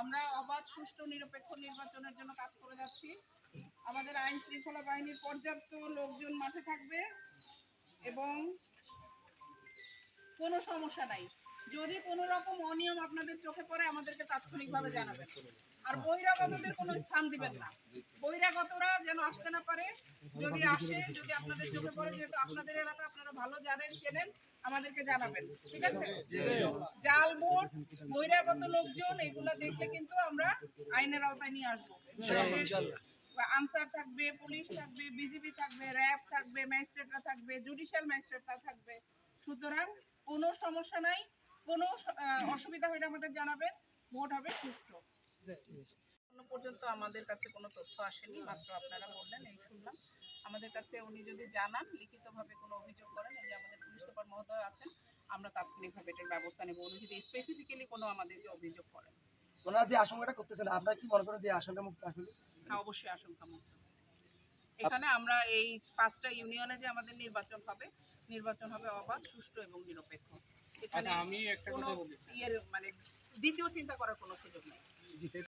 আমরা অবাধ, সুষ্ঠু, নিরপেক্ষ নির্বাচনের জন্য কাজ করে যাচ্ছি। আমাদের আইন শৃঙ্খলা বাহিনীর পর্যাপ্ত লোকজন মাঠে থাকবে এবং কোনো সমস্যা নাই। যদি কোনো রকম অনিয়ম আপনাদের চোখে পড়ে, আমাদেরকে তাৎক্ষণিকভাবে জানাবেন। আর বহিরাগতদের কোনো স্থান দিবেন না। বহিরাগতরা যেন আসতে না পারে, যদি আসে, যদি আপনাদের চোখে পড়ে, যেহেতু আপনাদের এলাকা, আপনারা ভালো জানেন, চেনেন আমাদেরকে জানাবেন ঠিক আছে? জাল ভোট বহিরাগত লোকজন এগুলা দেখলে কিন্তু আমরা আইনের আওতায় নিয়ে আসব। আনসার থাকবে পুলিশ থাকবে বিজিবি থাকবে র্যাব থাকবে ম্যাজিস্ট্রেটরা থাকবে জুডিশিয়াল ম্যাজিস্ট্রেটরা থাকবে। সুতরাং কোনো সমস্যা নাই কোনো অসুবিধা হলে আমাদের জানাবেন ভোট হবে সুষ্ঠু। এখনও পর্যন্ত আমাদের কাছে কোনো তথ্য আসেনি মাত্র আপনারা বললেন এই শুনলাম। আমাদের কাছে উনি যদি জানান লিখিতভাবে কোনো অভিযোগ করেন এই যে আমাদের আছেন আমরা তাৎক্ষণিকভাবে এটার ব্যবস্থা নেব। উনি যদি স্পেসিফিক্যালি কোনো আমাদেরকে অভিযোগ করেন। ওনারা যে আশঙ্কাটা করতেছেন আপনারা কি মনে করেন যে আশঙ্কা মুক্ত আসলে? হ্যাঁ অবশ্যই আশঙ্কা মুক্ত এখানে আমরা এই পাঁচটা ইউনিয়নে যে আমাদের নির্বাচন হবে নির্বাচন হবে অবাধ সুষ্ঠু এবং নিরপেক্ষ। এখানে আচ্ছা আমি একটা কথা বলি ইয়ের মানে দ্বিতীয় চিন্তা করার কোনো সুযোগ নেই।